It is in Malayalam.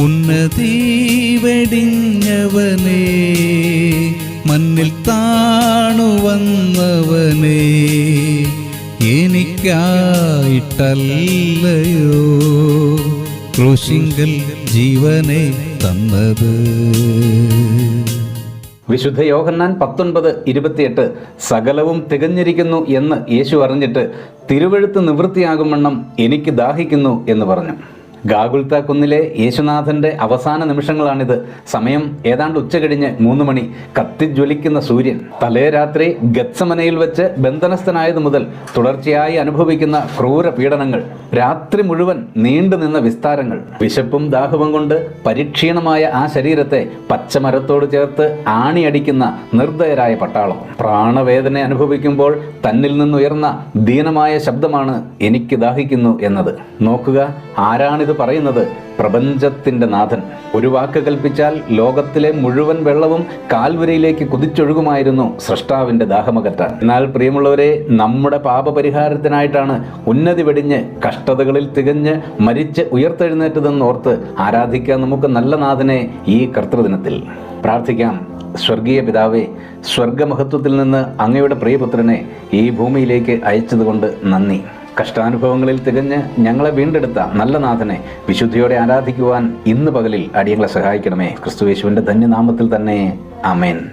ഉന്നതി മണ്ണിൽ താണു വന്നവനേ. എനിക്കായിട്ടല്ലയോ ക്രൂശിങ്കൽ ജീവനെ തന്നത്? വിശുദ്ധ യോഹന്നാൻ പത്തൊൻപത് ഇരുപത്തിയെട്ട് സകലവും തികഞ്ഞിരിക്കുന്നു എന്ന് യേശു അറിഞ്ഞിട്ട് തിരുവഴുത്ത് നിവൃത്തിയാകുമെണ്ണം എനിക്ക് ദാഹിക്കുന്നു എന്ന് പറഞ്ഞു. ഗാഗുൽത്ത കുന്നിലെ യേശുനാഥന്റെ അവസാന നിമിഷങ്ങളാണിത്. സമയം ഏതാണ്ട് ഉച്ച കഴിഞ്ഞ് മൂന്ന് മണി. കത്തിജ്വലിക്കുന്ന സൂര്യൻ. തലേ രാത്രി ഗത്സമനയിൽ വെച്ച് ബന്ധനസ്ഥനായത് മുതൽ തുടർച്ചയായി അനുഭവിക്കുന്ന ക്രൂര പീഡനങ്ങൾ. രാത്രി മുഴുവൻ നീണ്ടു നിന്ന വിസ്താരങ്ങൾ. വിശപ്പും ദാഹവും കൊണ്ട് പരിക്ഷീണമായ ആ ശരീരത്തെ പച്ചമരത്തോട് ചേർത്ത് ആണിയടിക്കുന്ന നിർദ്ദയരായ പട്ടാളം. പ്രാണവേദന അനുഭവിക്കുമ്പോൾ തന്നിൽ നിന്നുയർന്ന ദീനമായ ശബ്ദമാണ് എനിക്ക് ദാഹിക്കുന്നു എന്നത്. നോക്കുക ആരാണിത് പറയുന്നത് പ്രപഞ്ചത്തിന്റെ നാഥൻ. ഒരു വാക്ക് കൽപ്പിച്ചാൽ ലോകത്തിലെ മുഴുവൻ വെള്ളവും കാൽവരയിലേക്ക് കുതിച്ചൊഴുകുമായിരുന്നു സൃഷ്ടാവിന്റെ ദാഹമകറ്റാൻ. എന്നാൽ പ്രിയമുള്ളവരെ നമ്മുടെ പാപപരിഹാരത്തിനായിട്ടാണ് ഉന്നതി വെടിഞ്ഞ് കഷ്ടതകളിൽ തികഞ്ഞ് മരിച്ച് ഉയർത്തെഴുന്നേറ്റതെന്ന് ഓർത്ത് ആരാധിക്കാൻ നമുക്ക് നല്ല നാഥനെ ഈ കർത്തൃദിനത്തിൽ. പ്രാർത്ഥിക്കാം. സ്വർഗീയ പിതാവേ സ്വർഗമഹത്വത്തിൽ നിന്ന് അങ്ങയുടെ പ്രിയപുത്രനെ ഈ ഭൂമിയിലേക്ക് അയച്ചതുകൊണ്ട് നന്ദി. കഷ്ടാനുഭവങ്ങളിൽ തികഞ്ഞ് ഞങ്ങളെ വീണ്ടെടുത്ത നല്ല നാഥനെ വിശുദ്ധിയോടെ ആരാധിക്കുവാൻ ഇന്ന് പകലിൽ അടിയങ്ങളെ സഹായിക്കണമേ. ക്രിസ്തുയേശുവിന്റെ ധന്യനാമത്തിൽ തന്നെ. അമേൻ